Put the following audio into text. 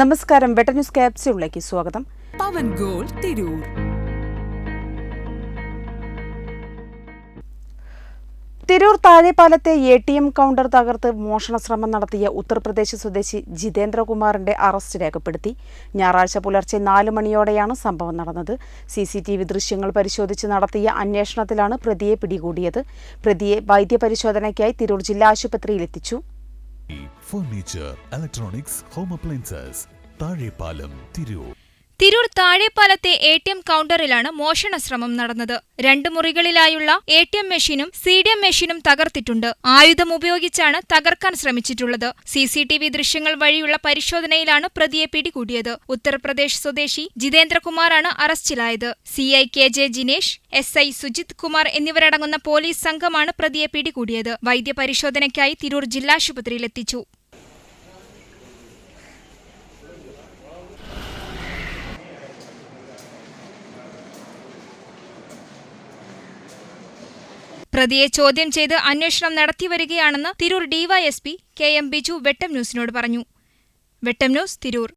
നമസ്കാരം. വെട്ട ന്യൂസ് ക്യാപ്സ്യൂളിലേക്ക് സ്വാഗതം. പവൻ ഗോൾ തിരൂർ. തിരൂർ താഴെപ്പാലത്തെ എ ടി എം കൗണ്ടർ തകർത്ത് മോഷണ ശ്രമം നടത്തിയ ഉത്തർപ്രദേശ് സ്വദേശി ജിതേന്ദ്രകുമാറിന്റെ അറസ്റ്റ് രേഖപ്പെടുത്തി. ഞായറാഴ്ച പുലർച്ചെ നാല് മണിയോടെയാണ് സംഭവം നടന്നത്. സി സി ടി വി ദൃശ്യങ്ങൾ പരിശോധിച്ച് നടത്തിയ അന്വേഷണത്തിലാണ് പ്രതിയെ പിടികൂടിയത്. പ്രതിയെ വൈദ്യപരിശോധനയ്ക്കായി തിരൂർ ജില്ലാ ആശുപത്രിയിൽ എത്തിച്ചു furniture electronics home appliances Thazhepalam Tirur. Tirur താഴെപ്പാലത്തെ A T M കൗണ്ടറിലാണ് മോഷണ ശ്രമം നടന്നത്. രണ്ട് മുറികളിലായുള്ള എ ടി എം മെഷീനും സി ഡി എം മെഷീനും തകർത്തിട്ടുണ്ട്. ആയുധം ഉപയോഗിച്ചാണ് തകർക്കാൻ ശ്രമിച്ചിട്ടുള്ളത്. സി സി ടി വി ദൃശ്യങ്ങൾ വഴിയുള്ള പരിശോധനയിലാണ് പ്രതിയെ പിടികൂടിയത്. ഉത്തർപ്രദേശ് സ്വദേശി ജിതേന്ദ്രകുമാറാണ് അറസ്റ്റിലായത്. C I K J Jinesh S I Sujith Kumar എന്നിവരടങ്ങുന്ന പോലീസ് സംഘമാണ് പ്രതിയെ പിടികൂടിയത്. വൈദ്യപരിശോധനയ്ക്കായി തിരൂർ ജില്ലാശുപത്രിയിലെത്തിച്ചു. പ്രതിയെ ചോദ്യം ചെയ്ത് അന്വേഷണം നടത്തിവരികയാണെന്ന് Tirur DYSP K M Biju Vettam ന്യൂസിനോട് പറഞ്ഞു. വെട്ടം ന്യൂസ് തിരൂർ.